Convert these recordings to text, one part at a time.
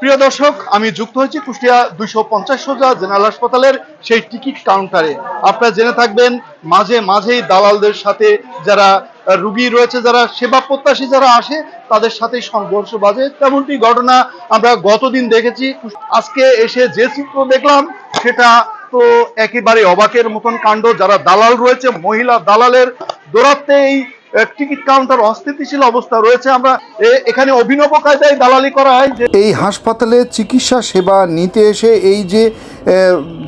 প্রিয় দর্শক, আমি যুক্ত হয়েছি কুষ্টিয়া দুইশো পঞ্চাশ সোজা জেনারেল হাসপাতালের সেই টিকিট কাউন্টারে। আপনারা জেনে থাকবেন, মাঝে মাঝেই দালালদের সাথে যারা রুগী রয়েছে, যারা সেবা প্রত্যাশী যারা আসে, তাদের সাথে সংঘর্ষ বাজে। তেমনটি ঘটনা আমরা গতদিন দেখেছি। আজকে এসে যে চিত্র দেখলাম, সেটা তো একেবারে অবাকের মতন কাণ্ড। যারা দালাল রয়েছে, মহিলা দালালের দৌরাত্মে এই টিকিট কাউন্টার অস্থিতিশীল অবস্থা রয়েছে। আমরা এখানে অভিনব কায়দায় দালালি করা হয় যে এই হাসপাতালে চিকিৎসা সেবা নিতে এসে এই যে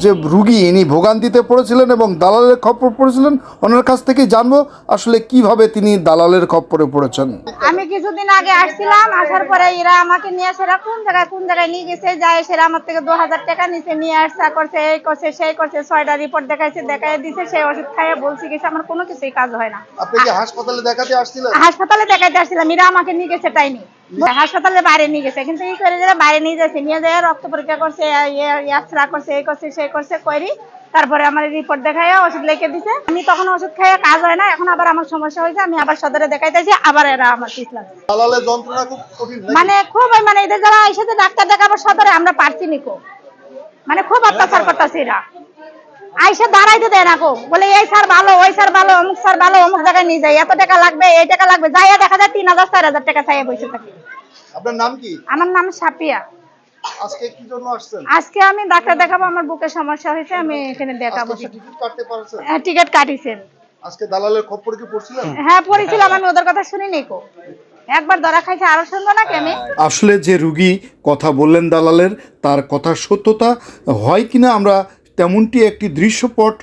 যে রুগী ইনি ভোগান্তিতে পড়েছিলেন এবং দালালের খপ্পর পড়েছিলেন ওনার কাছ থেকে জানব আসলে কীভাবে তিনি দালালের খপ্পরে পড়েছেন। আমি কিছুদিন আগে আসছিলাম আসার পরে এরা আমাকে নিয়ে সেরা কোন জায়গায় কোন জায়গায় নিয়ে গেছে যায় সেরা আমার থেকে দু হাজার টাকা নিচে নিয়ে আসা করছে এই করছে সেই করছে ছয়টা রিপোর্ট দেখাইছে দেখাই দিছে সেই ওষুধ খাইয়ে বলছি গেছে আমার কোনো কিছুই কাজ হয় না। আপনি কি হাসপাতালে দেখাতে আসছিলেন? হাসপাতালে দেখাইতে আসছিলাম এরা আমাকে নিয়ে গেছে টাইনি হাসপাতালে বাইরে নিয়ে গেছে। কিন্তু এই করে যারা বাইরে নিয়ে যাচ্ছে নিয়ে যায় রক্ত পরীক্ষা করছে এক্সরা করছে এই করছে সেই করছে করি তারপরে আমার রিপোর্ট দেখায় ওষুধ লিখে দিছে। আমি তখন ওষুধ খাইয়ে কাজ হয় না এখন আবার আমার সমস্যা হয়েছে আমি আবার সদরে দেখাইতেছি আবার এরা আমার কঠিন নাকি? মানে খুব মানে এদের যারা এসে যে ডাক্তার দেখাবো সদরে আমরা পারছি নিকো মানে খুব অত্যাচার করতেছে এরা। আইসে দাঁড়াইতে দেয় না কো বলে এই স্যার ভালো ওই স্যার ভালো অমুক স্যার ভালো অমুক জায়গায় নিয়ে যায় এত টাকা লাগবে এই টাকা লাগবে। যাইয়া দেখা যায় তিন হাজার চার হাজার টাকা চাইয়া বসে থাকে। আপনার নাম কি? আমার নাম সাপিয়া। আজকে কি জন্য আসছেন? আজকে আমি ডাক্তার দেখাবো আমার বুকে সমস্যা হয়েছে আমি এখানে দেখাবো টিকিট কাটতে পারছেন? টিকিট কাটিছেন। আজকে দালালের খপ্পরে কি পড়ছিলেন? হ্যাঁ পড়েছিলাম আমি ওদের কথা শুনিনি কো একবার ধরা খাইছে আরও শুনব নাকি আমি? আসলে যে রুগী কথা বললেন দালালের তার কথা সত্যতা হয় কিনা আমরা তেমনটি একটি দৃশ্যপট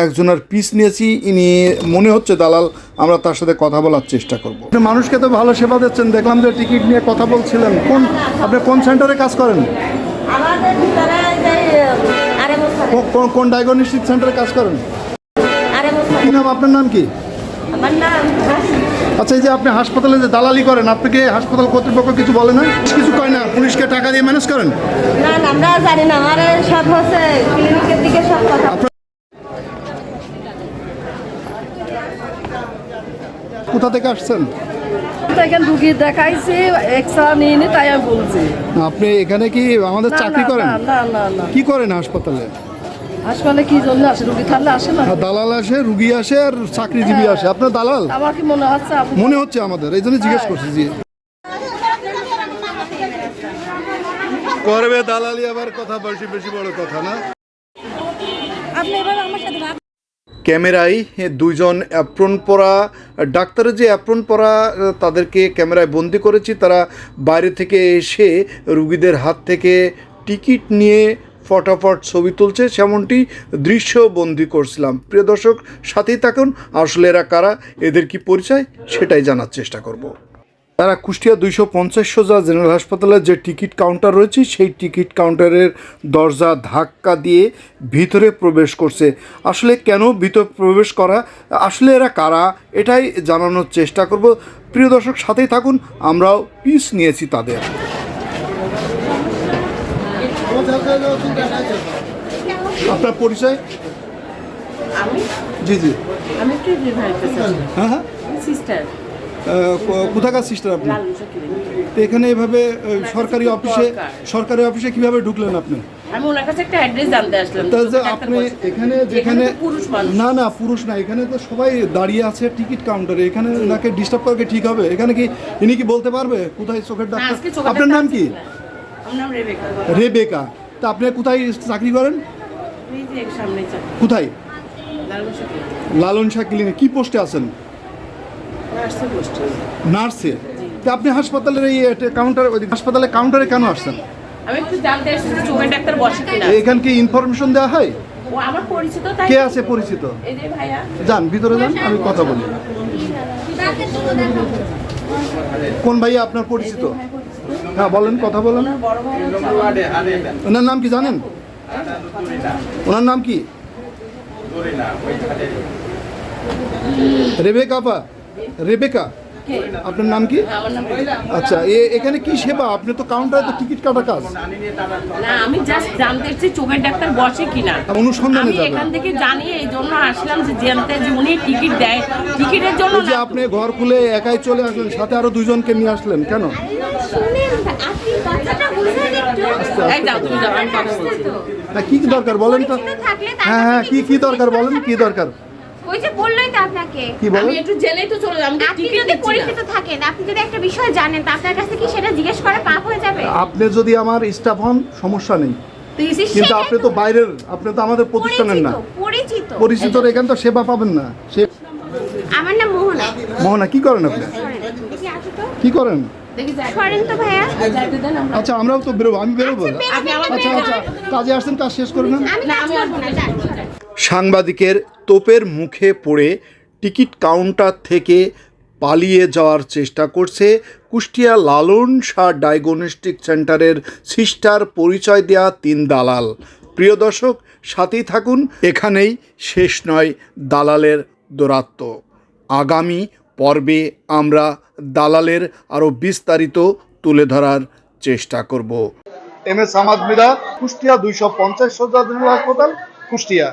একজনের পিস নিয়েছি ইনি মনে হচ্ছে দালাল আমরা তার সাথে কথা বলার চেষ্টা করব। মানুষকে তো ভালো সেবা দিচ্ছেন দেখলাম যে টিকিট নিয়ে কথা বলছিলেন। কোন আপনি কোন সেন্টারে কাজ করেন? কোন- কোন ডায়াগনস্টিক সেন্টারে কাজ করেন? আরে কি নাম আপনার নাম কি? আমার নাম আচ্ছা এই যে আপনি হাসপাতালে যে দালালি করেন আপনাকে হাসপাতাল কর্তৃপক্ষ কিছু বলে না কিছু কয় না? পুলিশকে টাকা দিয়ে ম্যানেজ করেন? না না আমরা জানি না। আমার সব হচ্ছে ক্লিনিকের দিকে সব কথা। কোথা থেকে আসছেন? এখানে রুগী দেখাইছি এক্সরা নিয়ে তাই আমি বলছি। আপনি এখানে কি আমাদের চাকরি করেন? না না না না। কি করেন হাসপাতালে? হাসপাতালে কি জন্য আসে? রুগী থাকলে আসে না? দালাল আসে রুগী আসে আর চাকরিজীবী আসে। আপনার দালাল? আমার কি মনে হচ্ছে? মনে হচ্ছে আমাদের এই জন্য জিজ্ঞেস করছি জি করবে দালালি আবার কথা বেশি বেশি বড় কথা না? ক্যামেরায় দুইজন অ্যাপ্রন পরা ডাক্তারের যে অ্যাপ্রন পরা তাদেরকে ক্যামেরায় বন্দি করেছি। তারা বাইরে থেকে এসে রুগীদের হাত থেকে টিকিট নিয়ে ফটাফট ছবি তুলছে সেমনটি দৃশ্য বন্দি করছিলাম। প্রিয় দর্শক, সাথেই থাকুন। আসলে এরা কারা, এদের কি পরিচয়, সেটাই জানার চেষ্টা করব। তারা কুষ্টিয়া দুইশো পঞ্চাশ সোজা জেনারেল হাসপাতালের যে টিকিট কাউন্টার রয়েছে, সেই টিকিট কাউন্টারের দরজা ধাক্কা দিয়ে ভিতরে প্রবেশ করছে। আসলে কেন ভিতরে প্রবেশ করা, আসলে এরা কারা, এটাই জানানোর চেষ্টা করব। প্রিয় দর্শক, সাথেই থাকুন। আমরাও পিস নিয়েছি তাদের। আপনার পরিচয়? আমি? জি জি। আমি হ্যাঁ হ্যাঁ। সিস্টার কোথাকার সিস্টার আপনি? তো এখানে এভাবে সরকারি অফিসে সরকারি অফিসে কীভাবে ঢুকলেন আপনি? আমি ওনার কাছে একটা অ্যাড্রেস জানতে আসলাম। তা যে ডাক্তার আপনি এখানে যেখানে না না পুরুষ না এখানে তো সবাই দাঁড়িয়ে আছে টিকিট কাউন্টারে এখানে ওনাকে ডিস্টার্ব ঠিক হবে? এখানে কি ইনি কি বলতে পারবে? কোথায় চোখের ডাক্তার? আপনার নাম কি আসছে না। আমার নাম রেবেকা। রেবেকা। তা আপনি কোথায় চাকরি করেন? এই যে সামনে চাকরি। কোথায়? লালন শাহ ক্লিনিক। কি পোস্টে আছেন? নার্সে? তা আপনি হাসপাতালের এই কাউন্টারে হাসপাতালে কাউন্টারে কেন আসছেন? আমি একটু জানতে আসছি যে চোখের ডাক্তার বসে কিনা। এখান কি ইনফরমেশন দেওয়া হয়? ও আমার পরিচিত তাই কে আছে পরিচিত? এই যে ভাইয়া। যান ভিতরে যান আমি কথা বলি। কোন ভাইয়া আপনার পরিচিত? হ্যাঁ বলেন কথা বলেন। ওনার নাম কি জানেন? ওনার নাম কি? রেবেকা আপা রেবেকা। আপনার নাম কি? আচ্ছা এ- এখানে কি সেবা? আপনি তো কাউন্টারে তো টিকিট কাটা কাজ। না আমি জাস্ট জানতে এসেছি চোখের ডাক্তার বসে কিনা। অনুসন্ধানে আমি যাবেন এখান থেকে জানি এই জন্য আসলাম যে জানতে যে উনি টিকিট দেয়। টিকিটের জন্য যে আপনি ঘর খুলে একাই চলে আসলেন সাথে আরও দুজনকে নিয়ে আসলেন কেন? শুনেন আপনি কথাটা বুঝেন একটু এই যাও তুমি যাও আমি কথা বলছি। না কি কি দরকার বলেন তো? হ্যাঁ হ্যাঁ কি কি দরকার বলেন? কি দরকার? ওই যে বললোই তো আপনাকে। কি আমি একটু জেনেই তো চলে আমি আপনি যদি পরিচিত থাকেন আপনি যদি একটা বিষয় জানেন তা আপনার কাছে কি সেটা জিজ্ঞেস করা পাপ হয়ে যাবে? আপনি যদি আমার স্টাফ হন সমস্যা নেই। কিন্তু আপনি তো বাইরের আপনি তো আমাদের প্রতিষ্ঠানের না। পরিচিত। এখানে তো সেবা পাবেন না। সে আমার নাম মোহনা। মোহনা কি করেন আপনি? কি করেন? আচ্ছা আমরাও তো বেরোবো আমি বেরোবো। আচ্ছা আচ্ছা কাজে আসছেন কাজ শেষ করে নেন। আমি কাজ করব না সাংবাদিকের তোপের মুখে পড়ে টিকিট কাউন্টার থেকে পালিয়ে যাওয়ার চেষ্টা করছে কুষ্টিয়া লালন শাহ ডায়াগনস্টিক সেন্টারের সিস্টার পরিচয় দেয়া তিন দালাল। প্রিয় দর্শক সাথেই থাকুন এখানেই শেষ নয় দালালের দৌরাত্ম আগামী পর্বে আমরা দালালের আরও বিস্তারিত তুলে ধরার চেষ্টা করব। এম এস আহমদ মিরা কুষ্টিয়া দুইশো পঞ্চাশ হাসপাতাল, কুষ্টিয়া।